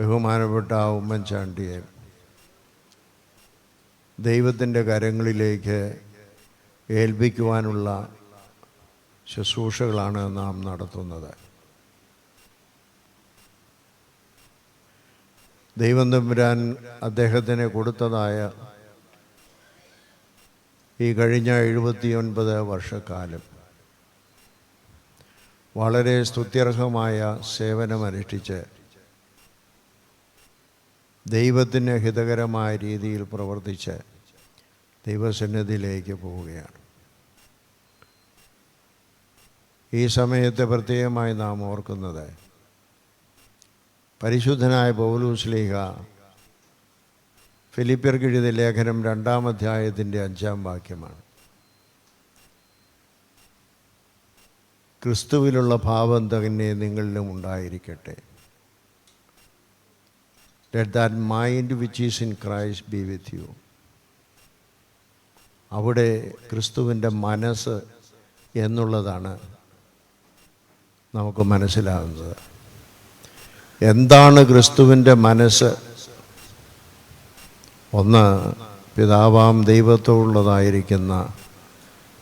ബഹുമാനപ്പെട്ട ആ ഉമ്മൻചാണ്ടിയെ ദൈവത്തിന്റെ കരങ്ങളിലേക്ക് ഏൽപ്പിക്കുവാനുള്ള ശുശ്രൂഷകളാണ് നാം നടത്തുന്നത്. ദൈവം തമ്പുരാൻ അദ്ദേഹത്തിന് കൊടുത്തതായ ഈ കഴിഞ്ഞ എഴുപത്തിയൊൻപത് വർഷക്കാലം വളരെ സ്തുത്യർഹമായ സേവനമനുഷ്ഠിച്ച് ദൈവത്തിന് ഹിതകരമായ രീതിയിൽ പ്രവർത്തിച്ച് ദൈവസന്നിധിയിലേക്ക് പോവുകയാണ്. ഈ സമയത്ത് പ്രത്യേകമായി നാം ഓർക്കുന്നത് പരിശുദ്ധനായ പൗലൂസ്ലീഹ ഫിലിപ്പിയർക്ക് എഴുതിയ ലേഖനം രണ്ടാം അധ്യായത്തിന്റെ അഞ്ചാം വാക്യമാണ്. ക്രിസ്തുവിലുള്ള ഭാവം തന്നെ നിങ്ങളിലും ഉണ്ടായിരിക്കട്ടെ. Let that mind which is in Christ be with you അവിടെ ക്രിസ്തുവിന്റെ മനസ്സ് എന്നുള്ളതാണ് നമുക്ക് മനസ്സിലാകുന്നത് എന്താണ് ക്രിസ്തുവിന്റെ മനസ്സ്? ഒന്ന് പിതാവാം ദൈവത്തോടുള്ളതായിരിക്കുന്ന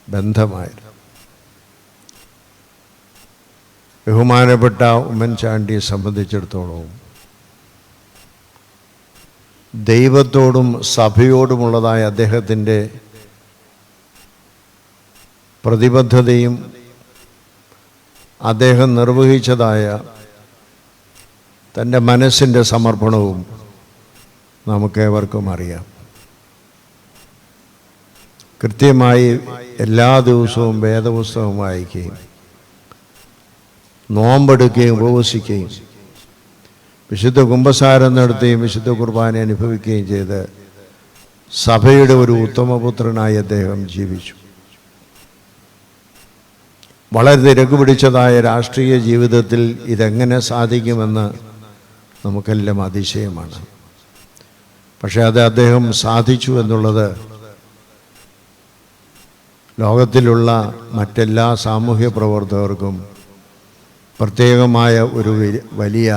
ബന്ധമായിരുന്നു. ബഹുമാനപ്പെട്ട ഉമ്മൻചാണ്ടിയെ സംബന്ധിച്ചിടത്തോളം ദൈവത്തോടും സഭയോടുമുള്ളതായ അദ്ദേഹത്തിന്റെ പ്രതിബദ്ധതയും അദ്ദേഹം നിർവഹിച്ചതായ തന്റെ മനസ്സിന്റെ സമർപ്പണവും നമുക്കേവർക്കും അറിയാം കൃത്യമായി എല്ലാ ദിവസവും വേദപുസ്തകം വായിക്കുകയും നോമ്പെടുക്കുകയും ഉപവസിക്കുകയും വിശുദ്ധ കുംഭസാരം നടത്തുകയും വിശുദ്ധ കുർബാന അനുഭവിക്കുകയും ചെയ്ത് സഭയുടെ ഒരു ഉത്തമപുത്രനായി അദ്ദേഹം ജീവിച്ചു. വളരെ തിരക്ക് പിടിച്ചതായ രാഷ്ട്രീയ ജീവിതത്തിൽ ഇതെങ്ങനെ സാധിക്കുമെന്ന് നമുക്കെല്ലാം അതിശയമാണ്. പക്ഷേ അത് അദ്ദേഹം സാധിച്ചു എന്നുള്ളത് ലോകത്തിലുള്ള മറ്റെല്ലാ സാമൂഹ്യ പ്രവർത്തകർക്കും പ്രത്യേകമായ ഒരു വലിയ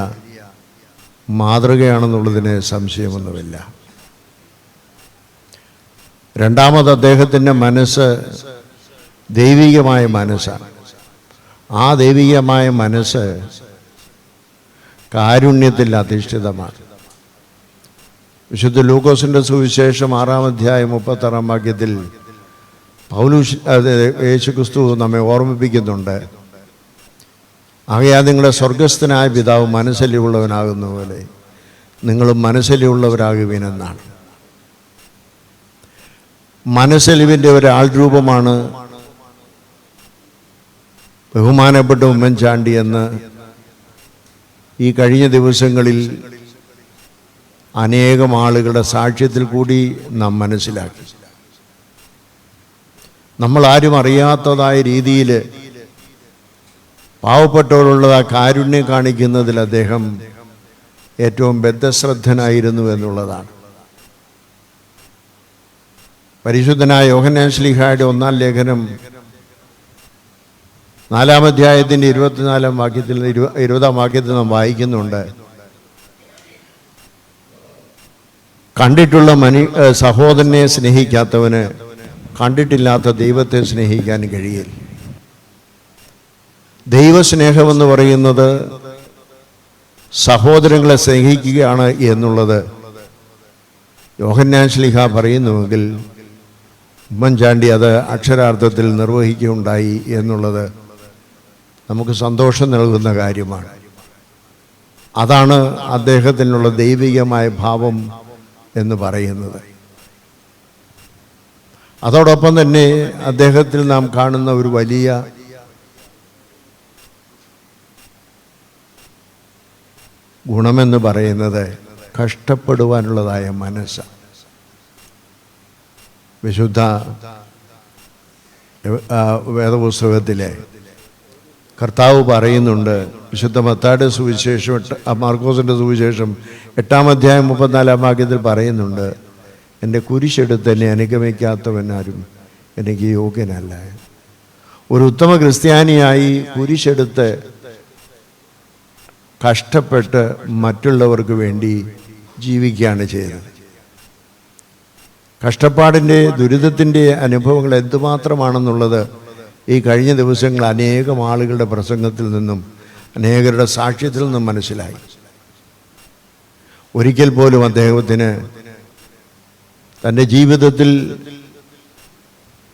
മാതൃകയാണെന്നുള്ളതിന് സംശയമൊന്നുമില്ല. രണ്ടാമത് അദ്ദേഹത്തിന്റെ മനസ്സ് ദൈവികമായ മനസ്സാണ്. ആ ദൈവികമായ മനസ്സ് കാരുണ്യത്തിൽ അധിഷ്ഠിതമാണ്. വിശുദ്ധ ലൂക്കോസിന്റെ സുവിശേഷം ആറാം അധ്യായം മുപ്പത്താറാം വാക്യത്തിൽ പൗലൂഷ് യേശു യേശുക്രിസ്തു നമ്മെ ഓർമ്മിപ്പിക്കുന്നുണ്ട്. ആകയാൽ നിങ്ങളുടെ സ്വർഗസ്ഥനായ പിതാവ് മനസ്സലിയുള്ളവനാകുന്ന പോലെ നിങ്ങളും മനസ്സലിയുള്ളവരാകുവിനെന്നാണ് മനസ്സലിവിന്റെ ഒരാൾ രൂപമാണ് ബഹുമാനപ്പെട്ട ഉമ്മൻചാണ്ടി എന്ന് ഈ കഴിഞ്ഞ ദിവസങ്ങളിൽ അനേകം ആളുകളുടെ സാക്ഷ്യത്തിൽ കൂടി നാം മനസ്സിലാക്കി. നമ്മൾ ആരും അറിയാത്തതായ രീതിയിൽ പാവപ്പെട്ടവരുള്ളത് ആ കാരുണ്യം കാണിക്കുന്നതിൽ അദ്ദേഹം ഏറ്റവും ബദ്ധശ്രദ്ധനായിരുന്നു എന്നുള്ളതാണ്. പരിശുദ്ധനായ യോഹനാൻ ശ്ലീഹായുടെ ഒന്നാം ലേഖനം നാലാം അധ്യായത്തിന്റെ ഇരുപത്തിനാലാം വാക്യത്തിൽ ഇരു- ഇരുപതാം വാക്യത്തിൽ നാം വായിക്കുന്നുണ്ട്. കണ്ടിട്ടുള്ള മനി സഹോദരനെ സ്നേഹിക്കാത്തവന് കണ്ടിട്ടില്ലാത്ത ദൈവത്തെ സ്നേഹിക്കാൻ കഴിയില്ല. ദൈവസ്നേഹമെന്ന് പറയുന്നത് സഹോദരങ്ങളെ സ്നേഹിക്കുകയാണ് എന്നുള്ളത്. യോഹന്നാൻ ശ്ലിഹ പറയുന്നുവെങ്കിൽ ഉമ്മൻചാണ്ടി അത് അക്ഷരാർത്ഥത്തിൽ നിർവഹിക്കുകയുണ്ടായി എന്നുള്ളത് നമുക്ക് സന്തോഷം നൽകുന്ന കാര്യമാണ്. അതാണ് അദ്ദേഹത്തിനുള്ള ദൈവികമായ ഭാവം എന്ന് പറയുന്നത്. അതോടൊപ്പം തന്നെ അദ്ദേഹത്തിൽ നാം കാണുന്ന ഒരു വലിയ ഗുണമെന്ന് പറയുന്നത് കഷ്ടപ്പെടുവാനുള്ളതായ മനസ്സ്. വിശുദ്ധ വേദപുസ്തകത്തിലെ കർത്താവ് പറയുന്നുണ്ട് വിശുദ്ധ മത്താടെ സുവിശേഷം എട്ട്- മാർക്കോസിന്റെ സുവിശേഷം എട്ടാം അധ്യായം മുപ്പത്തിനാലാം വാക്യത്തിൽ പറയുന്നുണ്ട് എന്റെ കുരിശെടുത്ത് എന്നെ അനുഗമിക്കാത്തവനാരും എനിക്ക് യോഗ്യനല്ല. ഒരു ഉത്തമ ക്രിസ്ത്യാനിയായി കുരിശെടുത്ത് കഷ്ടപ്പെട്ട് മറ്റുള്ളവർക്ക് വേണ്ടി ജീവിക്കുകയാണ് ചെയ്തത് കഷ്ടപ്പാടിന്റെ ദുരിതത്തിന്റെ അനുഭവങ്ങൾ എന്തുമാത്രമാണെന്നുള്ളത് ഈ കഴിഞ്ഞ ദിവസങ്ങൾ അനേകം ആളുകളുടെ പ്രസംഗത്തിൽ നിന്നും അനേകരുടെ സാക്ഷ്യത്തിൽ നിന്നും മനസ്സിലായി. ഒരിക്കൽ പോലും അദ്ദേഹത്തിന് തന്റെ ജീവിതത്തിൽ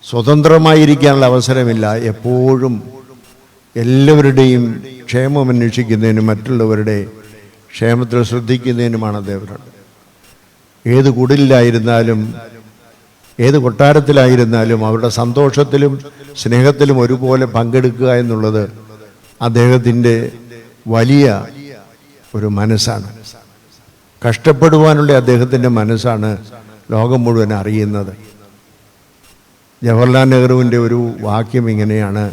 സ്വതന്ത്രമായിരിക്കാനുള്ള അവസരമില്ല. എപ്പോഴും എല്ലാവരുടെയും ക്ഷേമം അന്വേഷിക്കുന്നതിനും മറ്റുള്ളവരുടെ ക്ഷേമത്തിൽ ശ്രദ്ധിക്കുന്നതിനുമാണ് അദ്ദേഹം ഏത് കുടിലായിരുന്നാലും ഏത് കൊട്ടാരത്തിലായിരുന്നാലും അവരുടെ സന്തോഷത്തിലും സ്നേഹത്തിലും ഒരുപോലെ പങ്കെടുക്കുക എന്നുള്ളത് അദ്ദേഹത്തിന്റെ വലിയ ഒരു മനസ്സാണ്. കഷ്ടപ്പെടുവാനുള്ള അദ്ദേഹത്തിന്റെ മനസ്സാണ് ലോകം മുഴുവൻ അറിയുന്നത്. ജവഹർലാൽ നെഹ്റുവിന്റെ ഒരു വാക്യം ഇങ്ങനെയാണ്.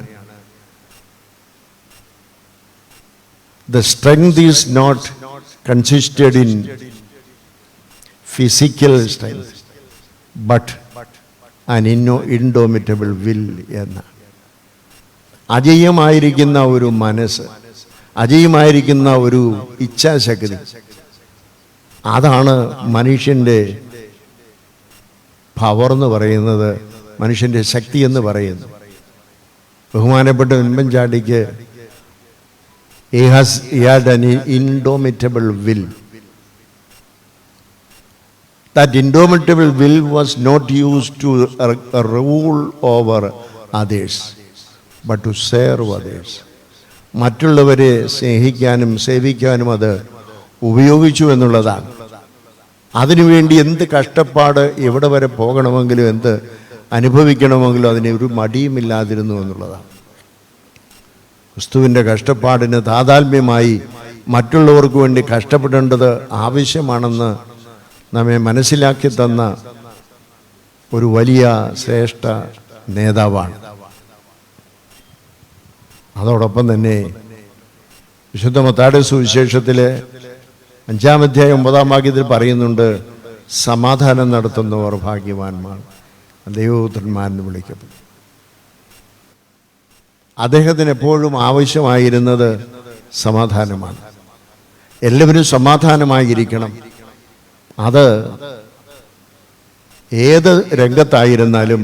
Strength is not consisted in physical strength but an ഇന്നോ ഇൻഡോമിറ്റബിൾ വിൽ എന്ന. അജയ്യമായിരിക്കുന്ന ഒരു മനസ്സ് അജയ്യമായിരിക്കുന്ന ഒരു ഇച്ഛാശക്തി അതാണ് മനുഷ്യന്റെ പവർ എന്ന് പറയുന്നത് മനുഷ്യന്റെ ശക്തി എന്ന് പറയുന്നത്. ബഹുമാനപ്പെട്ട ഉമ്മൻചാണ്ടിക്ക് he has he had an indomitable will. That indomitable will was not used to uh, rule over others but to serve others. മറ്റുള്ളവരെ സ്നേഹിക്കാനും സേവിക്കാനും അത് ഉപയോഗിച്ചു എന്നുള്ളതാണ്. അതിനുവേണ്ടി എന്ത് കഷ്ടപ്പാട് എവിടെ വരെ പോകണമെങ്കിലും എന്ത് അനുഭവിക്കണമെങ്കിലും അതിന് ഒരു മടിയുമില്ലാതിരുന്നു എന്നുള്ളതാണ്. ക്രിസ്തുവിന്റെ കഷ്ടപ്പാടിന് താതാത്മ്യമായി മറ്റുള്ളവർക്ക് വേണ്ടി കഷ്ടപ്പെടേണ്ടത് ആവശ്യമാണെന്ന് നമ്മെ മനസ്സിലാക്കി തന്ന ഒരു വലിയ ശ്രേഷ്ഠ നേതാവാണ്. അതോടൊപ്പം തന്നെ വിശുദ്ധ മത്താട് സുവിശേഷത്തിലെ അഞ്ചാമധ്യായ ഒമ്പതാം വാക്യത്തിൽ പറയുന്നുണ്ട് സമാധാനം നടത്തുന്നവർ ഭാഗ്യവാന്മാർ. ദൈവപുത്രന്മാരെന്ന് വിളിക്കപ്പെടും അദ്ദേഹത്തിന് എപ്പോഴും ആവശ്യമായിരുന്നത് സമാധാനമാണ്. എല്ലാവരും സമാധാനമായിരിക്കണം. അത് ഏത് രംഗത്തായിരുന്നാലും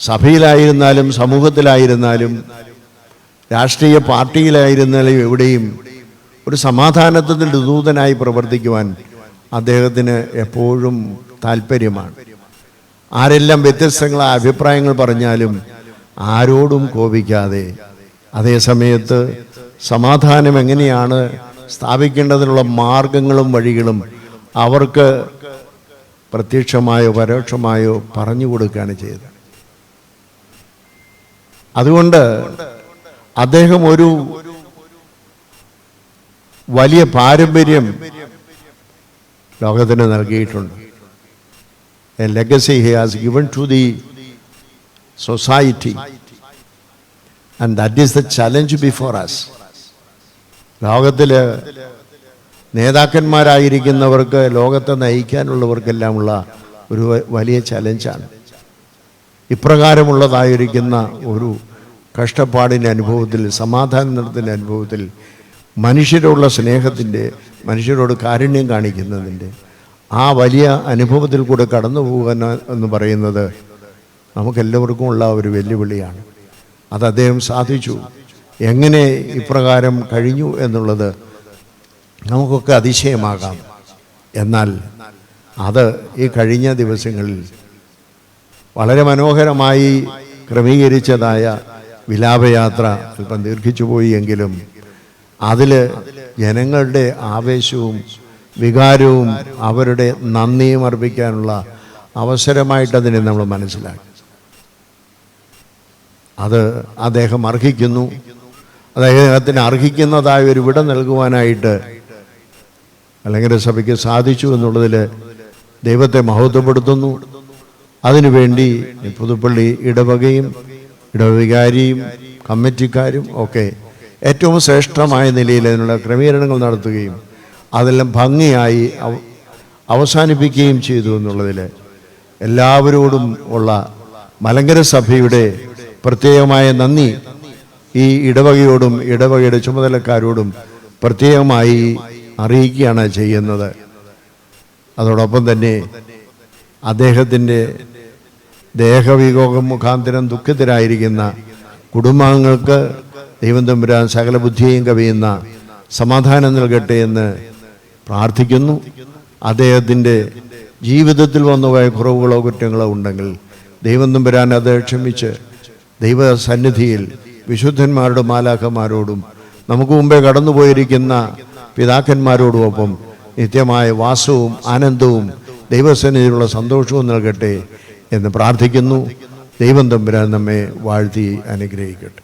സഭയിലായിരുന്നാലും സമൂഹത്തിലായിരുന്നാലും രാഷ്ട്രീയ പാർട്ടിയിലായിരുന്നാലും എവിടെയും ഒരു സമാധാനത്തിന്റെ ദൂതനായി പ്രവർത്തിക്കുവാൻ അദ്ദേഹത്തിന് എപ്പോഴും താല്പര്യമാണ് ആരെല്ലാം വ്യത്യസ്തങ്ങളായ അഭിപ്രായങ്ങൾ പറഞ്ഞാലും ആരോടും കോപിക്കാതെ. അതേസമയത്ത് സമാധാനം എങ്ങനെയാണ് സ്ഥാപിക്കേണ്ടതിനുള്ള മാർഗങ്ങളും വഴികളും അവർക്ക് പ്രത്യക്ഷമായോ പരോക്ഷമായോ പറഞ്ഞു കൊടുക്കുകയാണ് ചെയ്തത്. അതുകൊണ്ട് അദ്ദേഹം ഒരു വലിയ പാരമ്പര്യം ലോകത്തിന് നൽകിയിട്ടുണ്ട്. Legacy he has given to the society. And that is the challenge before us. ലോകത്തിൽ നേതാക്കന്മാരായിരിക്കുന്നവർക്ക് ലോകത്തെ നയിക്കാനുള്ളവർക്കെല്ലാമുള്ള ഒരു വലിയ ചലഞ്ചാണ് ഇപ്രകാരമുള്ളതായിരിക്കുന്ന ഒരു കഷ്ടപ്പാടിന്റെ അനുഭവത്തിൽ സമാധാനത്തിന്റെ അനുഭവത്തിൽ മനുഷ്യരോടുള്ള സ്നേഹത്തിന്റെ മനുഷ്യരോട് കാരുണ്യം കാണിക്കുന്നതിന്റെ ആ വലിയ അനുഭവത്തിൽ കൂടെ കടന്നു പോകുക എന്ന് പറയുന്നത് നമുക്കെല്ലാവർക്കും ഉള്ള ഒരു വെല്ലുവിളിയാണ്. അത് അദ്ദേഹം സാധിച്ചു. എങ്ങനെ ഇപ്രകാരം കഴിഞ്ഞു എന്നുള്ളത് നമുക്കൊക്കെ അതിശയമാകാം. എന്നാൽ അത് ഈ കഴിഞ്ഞ ദിവസങ്ങളിൽ വളരെ മനോഹരമായി ക്രമീകരിച്ചതായ വിലാപയാത്ര അല്പം ദീർഘിച്ചു പോയി എങ്കിലും അതിൽ ജനങ്ങളുടെ ആവേശവും വികാരവും അവരുടെ നന്ദിയും അർപ്പിക്കാനുള്ള അവസരമായിട്ടതിനെ നമ്മൾ മനസ്സിലാക്കി. അത് അദ്ദേഹം അർഹിക്കുന്നു. അദ്ദേഹത്തിന് അർഹിക്കുന്നതായ ഒരു വിട നൽകുവാനായിട്ട് അല്ലെങ്കിൽ സഭയ്ക്ക് സാധിച്ചു എന്നുള്ളതിൽ ദൈവത്തെ മഹത്വപ്പെടുത്തുന്നു. അതിനുവേണ്ടി പുതുപ്പള്ളി ഇടവകയും ഇടവികാരിയും കമ്മിറ്റിക്കാരും ഒക്കെ ഏറ്റവും ശ്രേഷ്ഠമായ നിലയിൽ അതിനുള്ള ക്രമീകരണങ്ങൾ നടത്തുകയും അതെല്ലാം ഭംഗിയായി അവ- അവസാനിപ്പിക്കുകയും ചെയ്തു എന്നുള്ളതിൽ എല്ലാവരോടും ഉള്ള മലങ്കര സഭയുടെ പ്രത്യേകമായ നന്ദി. ഈ ഇടവകയോടും ഇടവകയുടെ ചുമതലക്കാരോടും പ്രത്യേകമായി അറിയിക്കുകയാണ് ചെയ്യുന്നത്. അതോടൊപ്പം തന്നെ അദ്ദേഹത്തിന്റെ ദേഹവിയോഗം മുഖാന്തരം ദുഃഖിതരായിരിക്കുന്ന കുടുംബാംഗങ്ങൾക്ക് ദൈവം തമ്പുരാൻ സകല ബുദ്ധിയെയും കവിയുന്ന സമാധാനം നൽകട്ടെ എന്ന് പ്രാർത്ഥിക്കുന്നു. അദ്ദേഹത്തിന്റെ ജീവിതത്തിൽ വന്നുപോയ കുറവുകളോ കുറ്റങ്ങളോ ഉണ്ടെങ്കിൽ ദൈവം തമ്പുരാൻ അത് ക്ഷമിച്ച് ദൈവസന്നിധിയിൽ വിശുദ്ധന്മാരോടും മാലാഖമാരോടും നമുക്ക് മുമ്പേ കടന്നുപോയിരിക്കുന്ന പിതാക്കന്മാരോടുമൊപ്പം നിത്യമായ വാസവും ആനന്ദവും ദൈവസന്നിധിയിലുള്ള സന്തോഷവും നൽകട്ടെ എന്ന് പ്രാർത്ഥിക്കുന്നു. ദൈവം തമ്പുരാൻ നമ്മെ വാഴ്ത്തി അനുഗ്രഹിക്കട്ടെ.